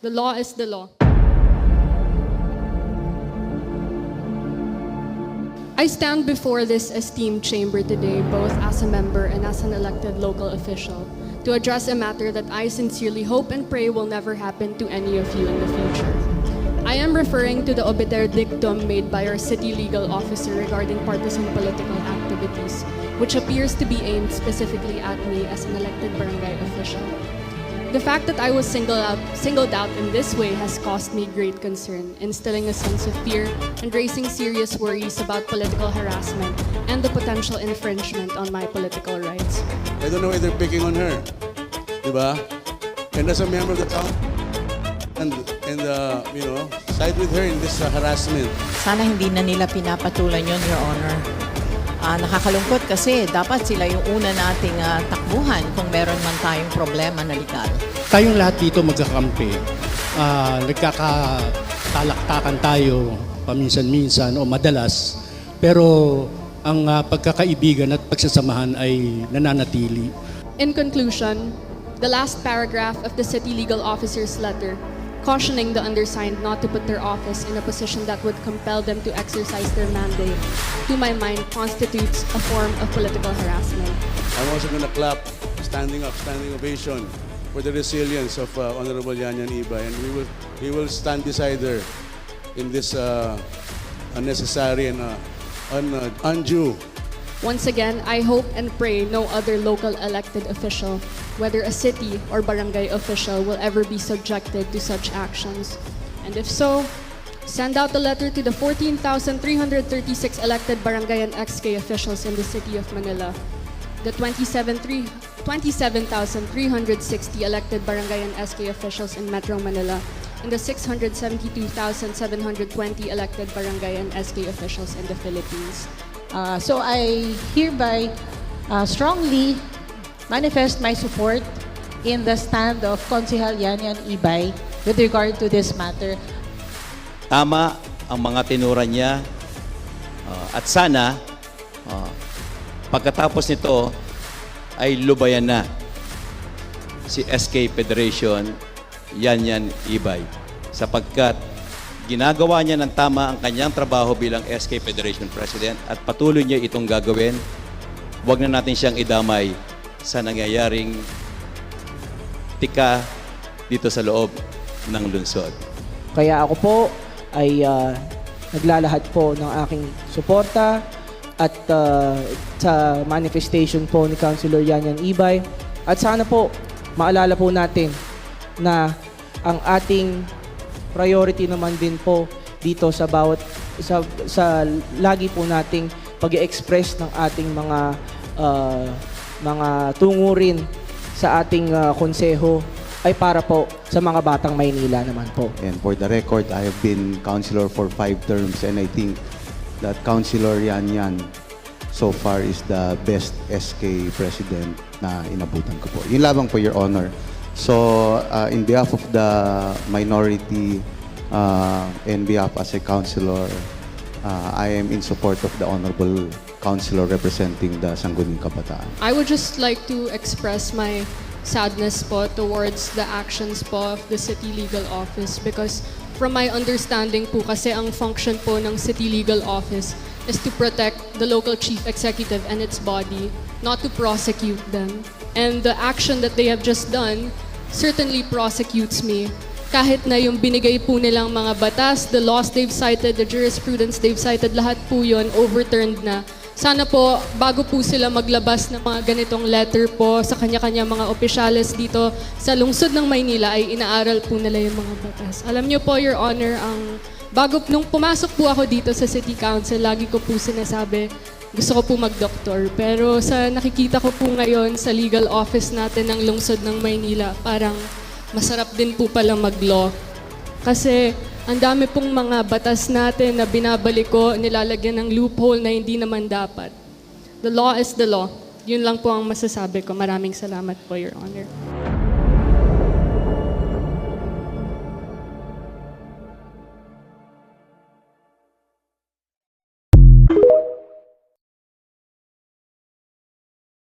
The law is the law. I stand before this esteemed chamber today, both as a member and as an elected local official, to address a matter that I sincerely hope and pray will never happen to any of you in the future. I am referring to the obiter dictum made by our city legal officer regarding partisan political activities, which appears to be aimed specifically at me as an elected barangay official. The fact that I was singled out, singled out in this way has caused me great concern, instilling a sense of fear and raising serious worries about political harassment and the potential infringement on my political rights. I don't know why they're picking on her. Diba? And as a member of the council, and, and uh, you know, side with her in this uh, harassment. Sana hindi na nila pinapatulan yon Your Honor. Ah, nakakalungkot kasi dapat sila yung una nating ah, takbuhan kung meron man tayong problema na legal. tayong lahat dito magkakampi. Ah, nagkakatalaktakan tayo paminsan-minsan o madalas. Pero ang ah, pagkakaibigan at pagsasamahan ay nananatili. In conclusion, the last paragraph of the city legal officer's letter, cautioning the undersigned not to put their office in a position that would compel them to exercise their mandate, to my mind constitutes a form of political harassment. I'm also going to clap, standing up, standing ovation for the resilience of uh, Honorable Yanyan Iba, and we will we will stand beside her in this uh, unnecessary and uh, un, uh, undue. Once again, I hope and pray no other local elected official, whether a city or barangay official, will ever be subjected to such actions. And if so, send out a letter to the 14,336 elected barangay and XK officials in the city of Manila, the 27 27,360 elected barangay and SK officials in Metro Manila, and the 672,720 elected barangay and SK officials in the Philippines. Uh, so I hereby uh, strongly manifest my support in the stand of Konsehal Yanyan Ibay with regard to this matter. Tama ang mga tinura niya uh, at sana uh, pagkatapos nito ay lubayan na si SK Federation yan yan ibay sapagkat ginagawa niya ng tama ang kanyang trabaho bilang SK Federation President at patuloy niya itong gagawin. Huwag na natin siyang idamay sa nangyayaring tika dito sa loob ng lungsod. Kaya ako po ay ah, naglalahad po ng aking suporta at ah, sa manifestation po ni Councilor Yanyan Ibay. At sana po maalala po natin na ang ating priority naman din po dito sa bawat sa, sa lagi po nating pag-express ng ating mga ah, mga tungurin sa ating ah, konseho ay para po sa mga batang Maynila naman po. And for the record, I have been councilor for five terms and I think that Councilor Yan Yan so far is the best SK president na inabutan ko po. Yun lamang po, Your Honor. So, uh, in behalf of the minority uh, and behalf as a councilor, uh, I am in support of the Honorable Councilor representing the Sangguniang Kabataan. I would just like to express my sadness po towards the actions po of the City Legal Office because from my understanding po kasi ang function po ng City Legal Office is to protect the local chief executive and its body, not to prosecute them. And the action that they have just done certainly prosecutes me. Kahit na yung binigay po nilang mga batas, the laws they've cited, the jurisprudence they've cited, lahat po yun overturned na. Sana po, bago po sila maglabas ng mga ganitong letter po sa kanya-kanya mga opisyales dito sa lungsod ng Maynila ay inaaral po nila yung mga batas. Alam niyo po, Your Honor, ang bago, nung pumasok po ako dito sa City Council, lagi ko po sinasabi, gusto ko po mag-doktor. Pero sa nakikita ko po ngayon sa legal office natin ng lungsod ng Maynila, parang masarap din po pala mag-law. Kasi ang dami pong mga batas natin na binabalik ko, nilalagyan ng loophole na hindi naman dapat. The law is the law. Yun lang po ang masasabi ko. Maraming salamat po, Your Honor.